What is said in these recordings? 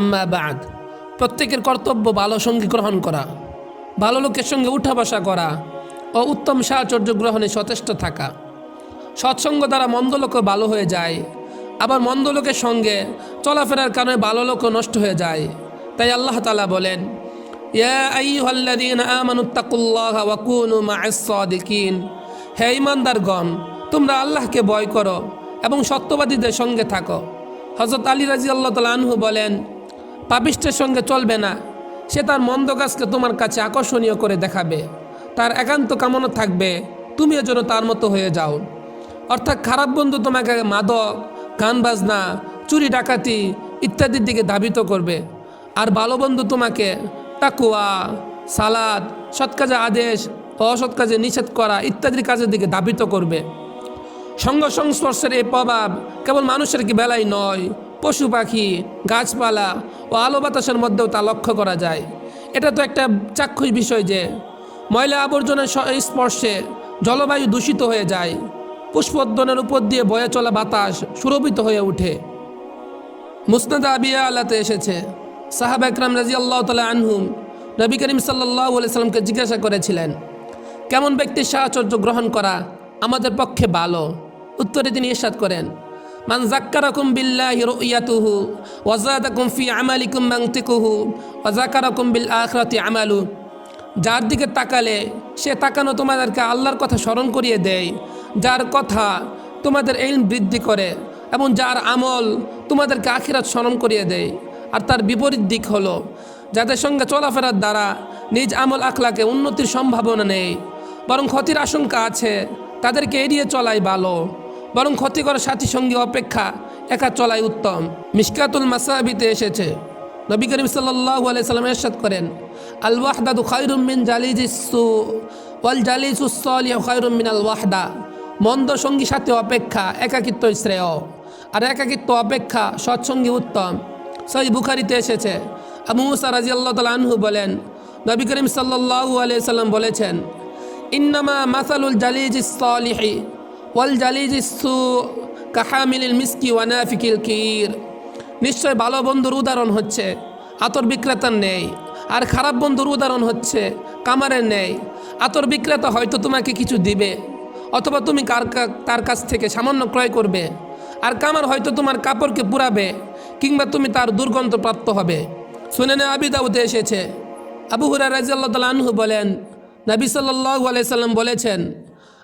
আম্মা প্রত্যেকের কর্তব্য ভালো সঙ্গী গ্রহণ করা, ভালো লোকের সঙ্গে উঠা বসা করা, ও উত্তম সাহচর্য গ্রহণে সচেষ্ট থাকা। সৎসঙ্গ দ্বারা মন্দ লোকও ভালো হয়ে যায়, আবার মন্দ লোকের সঙ্গে চলাফেরার কারণে ভালো লোকও নষ্ট হয়ে যায়। তাই আল্লাহ তালা বলেন হে ঈমানদারগণ, তোমরা আল্লাহকে ভয় করো এবং সত্যবাদীদের সঙ্গে থাকো। হজরত আলী রাজি আল্লাহ তালা আনহু বলেন, পাপিষ্টের সঙ্গে চলবে না। সে তার মন্দ কাজকে তোমার কাছে আকর্ষণীয় করে দেখাবে। তার একান্ত কামনা থাকবে, তুমিও যেন তার মতো হয়ে যাও। অর্থাৎ খারাপ বন্ধু তোমাকে মাদক গান বাজনা চুরি ডাকাতি ইত্যাদির দিকে ধাবিত করবে। আর ভালো বন্ধু তোমাকে টাকুয়া সালাদ সৎ কাজে আদেশ অসৎ কাজে নিষেধ করা ইত্যাদির কাজের দিকে ধাবিত করবে। সঙ্গ সংস্পর্শের এই প্রভাব কেবল মানুষের কি বেলায় নয়, পশু পাখি, গাছপালা ও আলো বাতাসের মধ্যেও তা লক্ষ্য করা যায়। এটা তো একটা চাক্ষুষ বিষয় যে ময়লা আবর্জনার স্পর্শে জলবায়ু দূষিত হয়ে যায়। পুষ্পোদ্যানের উপর দিয়ে বয়ে চলা বাতাস সুরভিত হয়ে ওঠে। মুসনাদ আবিয়া আল্লাতে এসেছে। সাহাব একরাম রাজি আল্লাহ তালা আনহুম নবী করিম সাল্লাহ সাল্লামকে জিজ্ঞাসা করেছিলেন, কেমন ব্যক্তির সাহচর্য গ্রহণ করা আমাদের পক্ষে ভালো? উত্তরে তিনি ইরশাদ করেন, মান জাক্কারাকুম বিল্লাহি রুইয়াতুহু ওয়াজাদাকুম ফি আমালিকুম মাংতিকুহু ওয়াজাকারাকুম বিল আখরাতি আমালু যার দিকে তাকালে সে তাকানো তোমাদেরকে আল্লাহর কথা স্মরণ করিয়ে দেয়, যার কথা তোমাদের এলম বৃদ্ধি করে এবং যার আমল তোমাদেরকে আখিরাত স্মরণ করিয়ে দেয়। আর তার বিপরীত দিক হলো, যাদের সঙ্গে চলাফেরার দ্বারা নিজ আমল আখলাকে উন্নতির সম্ভাবনা নেই, বরং ক্ষতির আশঙ্কা আছে, তাদেরকে এড়িয়ে চলাই ভালো। বরং ক্ষতিকর সাথী সঙ্গী অপেক্ষা একা চলাই উত্তম। মিসকাতুল মাসাবিতে এসেছে। নবী করিম আলাইসাল্লাম এরশাদ করেন আল ওয়াহদাদু খায়রুম মিন জালিজিসু ওয়াল জালিসুসলিহ খায়রুম মিন আল ওয়াহদা। মন্দ সঙ্গী সাথে অপেক্ষা একাকিত্ব শ্রেয়, আর একাকিত্ব অপেক্ষা সৎসঙ্গী উত্তম। সই বুখারিতে এসেছে। আবু মুসা রাজি আল্লাহ আনহু বলেন, নবী করিম সাল্লাহ আলিয়া আলাইসাল্লাম বলেছেন, ইন্নামা মাসালুল জালিজিস সলিহি ওয়াল জালিজিসু কাহামিলিল মিসকি ওয়ানাফিকিল কির। নিশ্চয় ভালো বন্ধুর উদাহরণ হচ্ছে, আতর বিক্রেতার নেই। আর খারাপ বন্ধুর উদাহরণ হচ্ছে, কামারের নেই। আতর বিক্রেতা হয়তো তোমাকে কিছু দিবে, অথবা তুমি কার তার কাছ থেকে সামান্য ক্রয় করবে। আর কামার হয়তো তোমার কাপড়কে পুরাবে, কিংবা তুমি তার দুর্গন্ধ প্রাপ্ত হবে। শুনে নে আবিদাউতে এসেছে। আবু হুরা রাজিয়াল্লাহ তাল আনহু বলেন, নবী সাল্লাহ আলাইসাল্লাম বলেছেন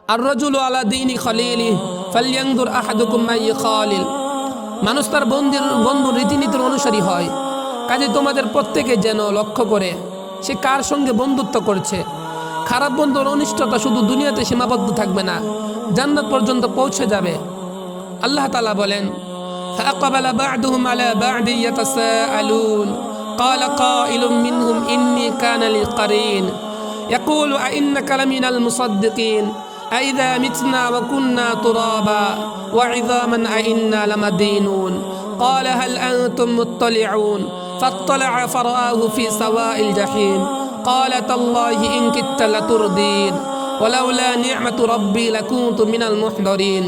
আর রজুল আলা দিনী খলিলি ফালিয়াংদুর আহাদুকুম মাই খালিল মানুষ তার বন্ধুর বন্ধুর রীতিনীতির অনুসারী হয় কাজে তোমাদের প্রত্যেকে যেন লক্ষ্য করে সে কার সঙ্গে বন্ধুত্ব করছে খারাপ বন্ধুর অনিষ্টতা শুধু দুনিয়াতে সীমাবদ্ধ থাকবে না জান্নাত পর্যন্ত পৌঁছে যাবে আল্লাহ তালা বলেন فأقبل بعضهم على بعض يتساءلون قال قائل منهم إني كان لي قرين يقول أئنك لمن المصدقين أئذا متنا وكنا ترابا وعظاما أئنا لمدينون قال هل أنتم مطلعون فاطلع فرآه في سواء الجحيم قال تالله إن كدت لتردين ولولا نعمة ربي لكنت من المحضرين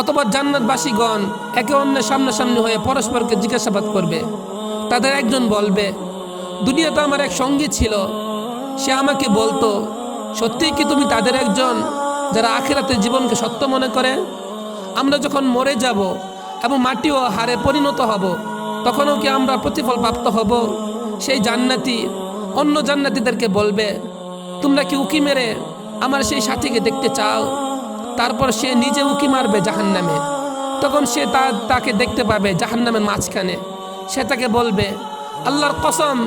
অথবা জান্নাতবাসীগণ একে অন্যের সামনাসামনি হয়ে পরস্পরকে জিজ্ঞাসাবাদ করবে তাদের একজন বলবে দুনিয়াতে আমার এক সঙ্গী ছিল সে আমাকে বলতো সত্যিই কি তুমি তাদের একজন যারা আখেরাতের জীবনকে সত্য মনে করে, আমরা যখন মরে যাব এবং মাটি ও হারে পরিণত হব, তখনও কি আমরা প্রতিফল প্রাপ্ত হব? সেই জান্নাতি অন্য জান্নাতিদেরকে বলবে, তোমরা কি উকি মেরে আমার সেই সাথীকে দেখতে চাও? তারপর সে নিজে উকি মারবে জাহান্নামে। তখন সে তা, তাকে দেখতে পাবে জাহান্নামের মাঝখানে। সে তাকে বলবে, আল্লাহর কসম,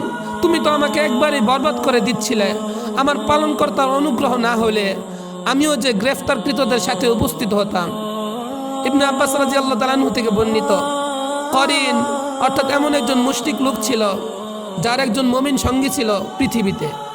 তুমি তো আমাকে একবারই বরবাদ করে দিচ্ছিলে। আমার পালনকর্তার অনুগ্রহ না হলে আমিও যে গ্রেফতারকৃতদের সাথে উপস্থিত হতাম। ইবনে আব্বাস রাজি আল্লাহ তালানহু থেকে বর্ণিত, করিন অর্থাৎ এমন একজন মুষ্টিক লোক ছিল, যার একজন মমিন সঙ্গী ছিল পৃথিবীতে।